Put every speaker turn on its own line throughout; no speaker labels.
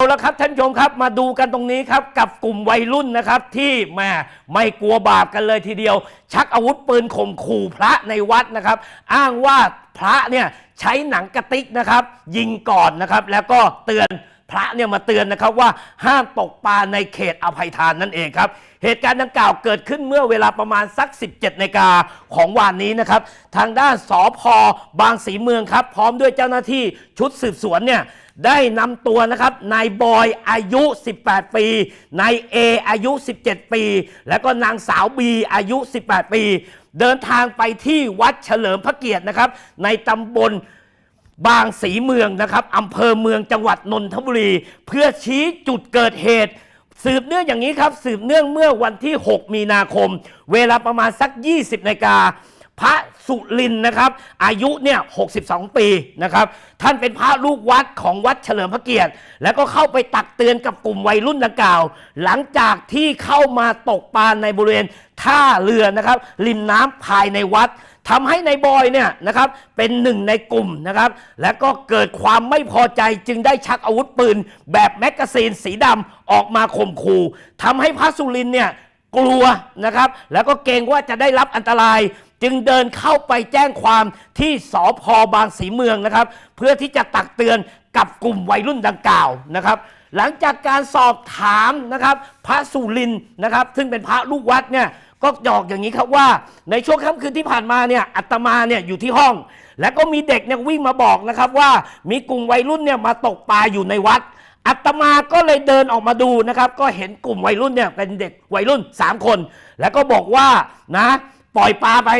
เอาละครับท่านผู้ชมครับมาดูกันตรงนี้ครับกับกลุ่มวัยรุ่นนะครับที่แม่ไม่กลัวบาปกันเลยทีเดียว ชักอาวุธปืนข่มขู่พระในวัดนะครับ อ้างว่าพระเนี่ยใช้หนังกระติกนะครับ ยิงก่อนนะครับ แล้วก็เตือนพระเนี่ยมาเตือนนะครับว่าห้ามตกปลาในเขตอภัยทานนั่นเองครับ เหตุการณ์ดังกล่าวเกิดขึ้นเมื่อเวลาประมาณสัก 17นาฬิกาของวันนี้นะครับ ทางด้านสอพบางสีเมืองครับ พร้อมด้วยเจ้าหน้าที่ชุดสืบสวนเนี่ย ได้นำตัวนะครับนายบอยอายุ 18 ปีนายเออายุ 17 ปี แล้วก็นางสาวบีอายุ 18 ปี เดินทางไปที่วัดเฉลิมพระเกียรตินะครับ ในตำบลบางสีเมืองนะครับอำเภอเมืองจังหวัดนนทบุรี เพื่อชี้จุดเกิดเหตุ สืบเนื่องอย่างนี้ครับ สืบเนื่องเมื่อวันที่ 6 มีนาคม เวลาประมาณสัก 20นาฬิกา พระสุรินทร์นะครับ อายุเนี่ย62 ปีนะครับ ท่านเป็นพระลูกวัดของวัดเฉลิมพระเกียรติ แล้วก็เข้าไปตักเตือนกับกลุ่มวัยรุ่นดังกล่าว หลังจากที่เข้ามาตกปลาในบริเวณท่าเรือนะครับ ริมน้ำภายในวัดทำให้ในบอยเนี่ยนะครับเป็นหนึ่งในกลุ่มนะครับ และก็เกิดความไม่พอใจจึงได้ชักอาวุธปืน แบบแมกกาซีนสีดำออกมาข่มขู่ทำให้พระสุรินทร์เนี่ยกลัวนะครับ แล้วก็เกรงว่าจะได้รับอันตราย จึงเดินเข้าไปแจ้งความที่สพบางสีเมืองนะครับ เพื่อที่จะตักเตือนกับกลุ่มวัยรุ่นดังกล่าวนะครับ หลังจากการสอบถามนะครับ พระสุรินนะครับ ซึ่งเป็นพระลูกวัดเนี่ยก็บอกอย่างนี้ครับว่า ในช่วงค่ำคืนที่ผ่านมาเนี่ยอัตมาเนี่ยอยู่ที่ห้อง แล้วก็มีเด็กเนี่ยวิ่งมาบอกนะครับว่ามีกลุ่มวัยรุ่นเนี่ยมาตกปลาอยู่ในวัดอัตมาก็เลยเดินออกมาดูนะครับ ก็เห็นกลุ่มวัยรุ่นเนี่ยเป็นเด็กวัยรุ่น 3 คน แล้วก็บอกว่านะ ปล่อยปลาไป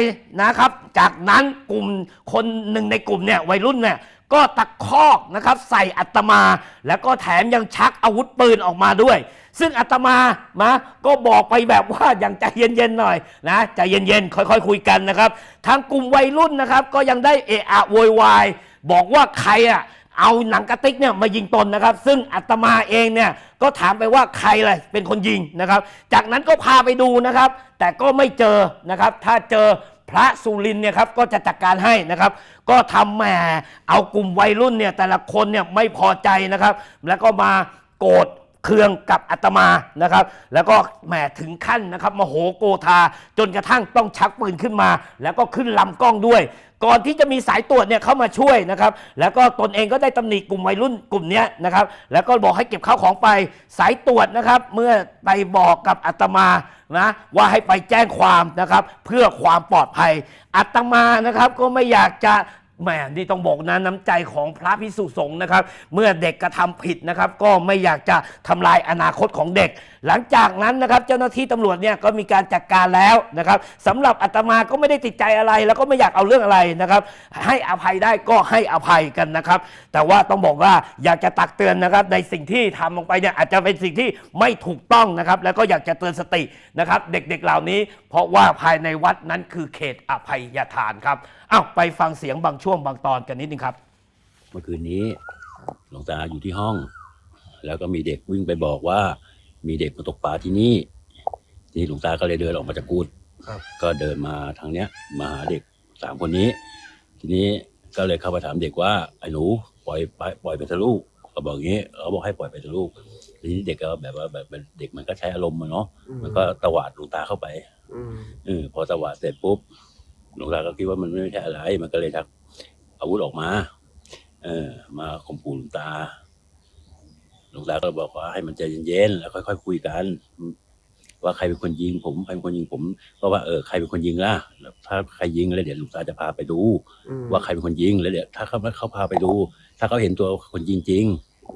นะครับ จากนั้นกลุ่มคนหนึ่งในกลุ่มเนี่ยวัยรุ่นเนี่ยก็ตะคอกนะครับใส่อัตมา แล้วก็แถมยังชักอาวุธปืนออกมาด้วย ซึ่งอาตมานะก็บอกไปแบบว่าอย่างใจเย็นๆหน่อยนะใจเย็นๆ ค่อยๆคุยกันนะครับทางกลุ่มวัยรุ่นนะครับ ก็ยังได้เอะอะโวยวายบอกว่าใครอะ เอาหนังกระติกเนี่ยมายิงตนนะครับ ซึ่งอัตมาเองเนี่ยก็ถามไปว่าใครเลยเป็นคนยิงนะครับ จากนั้นก็พาไปดูนะครับ แต่ก็ไม่เจอนะครับ ถ้าเจอพระสุรินเนี่ยครับก็จะจัดการให้นะครับ ก็ทำแหมเอากลุ่มวัยรุ่นเนี่ยแต่ละคนเนี่ยไม่พอใจนะครับ แล้วก็มาโกรธ เครืองกับอาตมานะครับ แล้วก็แหมถึงขั้นนะครับมโหโกธาจนกระทั่งต้องชักปืนขึ้นมา แล้วก็ขึ้นลำกล้องด้วย ก่อนที่จะมีสายตรวจเนี่ยเข้ามาช่วยนะครับ แล้วก็ตนเองก็ได้ตำหนิกลุ่มวัยรุ่นกลุ่มนี้นะครับ แล้วก็บอกให้เก็บข้าวของไปสายตรวจนะครับ เมื่อไปบอกกับอาตมานะว่าให้ไปแจ้งความนะครับ เพื่อความปลอดภัยอาตมานะครับก็ไม่อยากจะ แหมนี่ต้องบอกนะน้ำใจของพระพิสุสงฆ์นะครับ เมื่อเด็กกระทำผิดนะครับ ก็ไม่อยากจะทำลายอนาคตของเด็กหลังจากนั้นนะครับเจ้าหน้าที่ตำรวจเนี่ยก็มีการจัดการแล้วนะครับสำหรับอาตมาก็ไม่ได้ติดใจอะไร แล้วก็ไม่อยากเอาเรื่องอะไรนะครับ ให้อภัยได้ก็ให้อภัยกันนะครับ แต่ว่าต้องบอกว่าอยากจะตักเตือนนะครับในสิ่งที่ทำลงไปเนี่ยอาจจะเป็นสิ่งที่ไม่ถูกต้องนะครับ แล้วก็อยากจะเตือนสตินะครับเด็กๆเหล่านี้ เพราะว่าภายในวัดนั้นคือเขตอภัยทานครับอ้าวไปฟังเสียงบางช่วงบางตอนกันนิดนึงครับ
เมื่อคืนนี้หลวงตาอยู่ที่ห้อง แล้วก็มีเด็กวิ่งไปบอกว่า มีเด็กมาตกปลาที่นี่ทีนี้หลวงตาก็เลยเดินออกมาจากกูด
ครับ
ก็เดินมาทางเนี้ย มาหาเด็กสามคนนี้ ทีนี้ก็เลยเข้าไปถามเด็กว่าไอ้หนูปล่อยไปปล่อยไปเถอะลูกเขาบอกอย่างนี้เขาบอกให้ปล่อยไปเถอะลูกทีนี้เด็กก็แบบว่าแบบแบบเด็กมันก็ใช้อารมณ์มันเนาะมันก็ตวาดหลวงตาเข้าไป
อืม
เออพอตวาดเสร็จปุ๊บหลวงตาก็คิดว่ามันไม่ใช่อะไร มันก็เลยชักอาวุธออกมา เออ มาข่มขู่หลวงตา หลวงตาก็บอกว่าให้มันใจเย็นๆแล้วค่อยๆคุยกัน ว่าใครเป็นคนยิงผมใครเป็นคนยิงผมก็ว่าเออใครเป็นคนยิงล่ะแล้วถ้าใครยิงแล้วเดี๋ยวหลวงตาจะพาไปดู
อืม
ว่าใครเป็นคนยิงแล้วเดี๋ยวถ้าเขาเขาพาไปดู ถ้าเขาเห็นตัวคนยิงจริง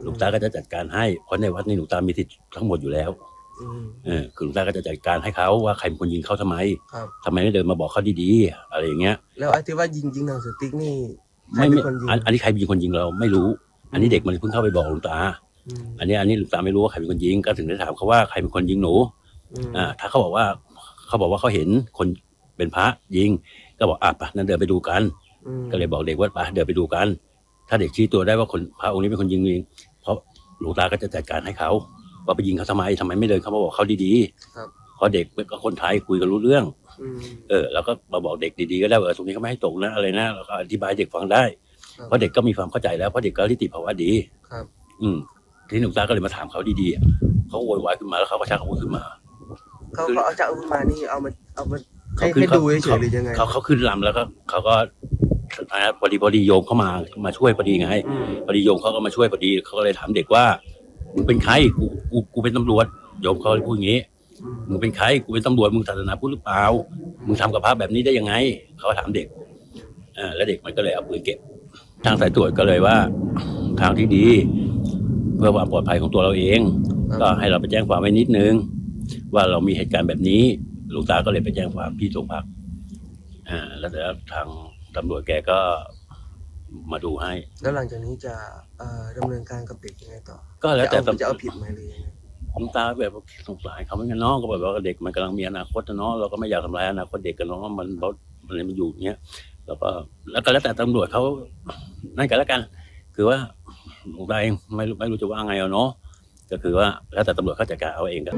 หลวงตาก็จะจัดการให้เพราะในวัดนี้หลวงตามีสิทธิ์ทั้งหมดอยู่แล้ว
อืม
เออคือหลวงตาก็จะจัดการให้เขาว่าใครเป็นคนยิงเขาทำไม
ครับ
ทำไมไม่เดินมาบอกเขาดีๆอะไรอย่างเงี้ย
แล้วไอ้ที่ว่ายิงยิงหนังสติ๊กนี่ใคร
ไม่
เป็
ไม่
นคนยิง
อันอันนี้ใครเป็นคนยิงเราไม่รู้ อันนี้เด็กมันเพิ่งเข้าไปบอกหลวงตา
อืม
อันนี้อันนี้หลวงตาไม่รู้ว่าใครเป็นคนยิง ก็ถึงได้ถามเขาว่าใครเป็นคนยิงหนู
อืม
อ่าถ้าเขาบอกว่าเขาบอกว่าเขาเห็นคนเป็นพระยิง ก็บอกอะไปนั่นเดินไปดูกัน
อืม
ก็เลยบอกเด็กว่าไปเดินไปดูกัน ถ้าเด็กชี้ตัวได้ว่าคนพระองค์นี้เป็นคนยิงจริงเพราะหลวงตาก็จะจัดการให้เขาว่าไปยิงเขาทำไมทำไมไม่เดินเข้ามาบอกเขาดีๆเพราะเด็กก็คนไทยคุยกันรู้เรื่อง
อืม
เออแล้วก็มาบอกเด็กดีๆก็ได้ว่าเออตรงนี้เขาไม่ให้ตกนะอะไรนะแล้วก็อธิบายให้เด็กฟังได้
ครับ
เพราะเด็กก็มีความเข้าใจแล้วเพราะเด็กก็ทิฏฐิภาวะดี
ครับ
อืม ทีนี้หลวงตาก็เลยมาถามเขาดีๆอะเขาโวยวายขึ้นมาแล้วเขาก็ชักอาวุธขึ้นมา
เขาเขาเอาจากอาวุธมานี่เอามาเอามา
เขา
ให้
ขึ้น
ให้ดูเฉยๆหรือยังไง
เขาเขาขึ้นลำแล้วก็เขาก็อ่าพอดีพอดีโยมเข้ามามาช่วยพอดีไง
อืม
พอดีโยมเขาก็มาช่วยพอดีเขาก็เลยถามเด็กว่ามึงเป็นใครกูกูกูเป็นตำรวจโยมเขาเลยพูดอย่างนี้
อืม
มึงเป็นใครกูเป็นตำรวจมึงศาสนาพุทธหรือเปล่ามึงทำกับพระแบบนี้ได้ยังไง เขาก็ถามเด็กอ่าแล้วเด็กมันก็เลยเอาปืนเก็บ ทางสายตรวจก็เลยว่า ทางที่ดีเพื่อความปลอดภัยของตัวเราเอง ก็ให้เราไปแจ้งความไว้นิดนึง ว่าเรามีเหตุการณ์แบบนี้หลวงตาก็เลยไปแจ้งความที่โรงพักอ่าแล้วเดี๋ยวทางตำรวจแกก็มาดูให้
แล้วหลังจากนี้จะเอ่อดำเนินการกับเด็กยังไงต่อ
ก็แล้วแต่
จะเอา
ตำ
จะเอาผิดไหมหรือยังไง
หลวงตาแบบสงสารเขาเหมือนกันเนาะก็แบบว่าเด็กมันกำลังมีอนาคตนะเนาะเราก็ไม่อยากทำร้ายอนาคตเด็กกันเนาะมันเรามันมันอยู่อย่างเงี้ยแล้วก็แล้วก็แล้วแต่ตำรวจเขานั่นกันแล้วกัน คือว่า หลวงตาเองไม่รู้ไม่รู้จะว่าไงเอาเนาะก็คือว่าแล้วแต่ตำรวจเขาจัดการเอาเองกัน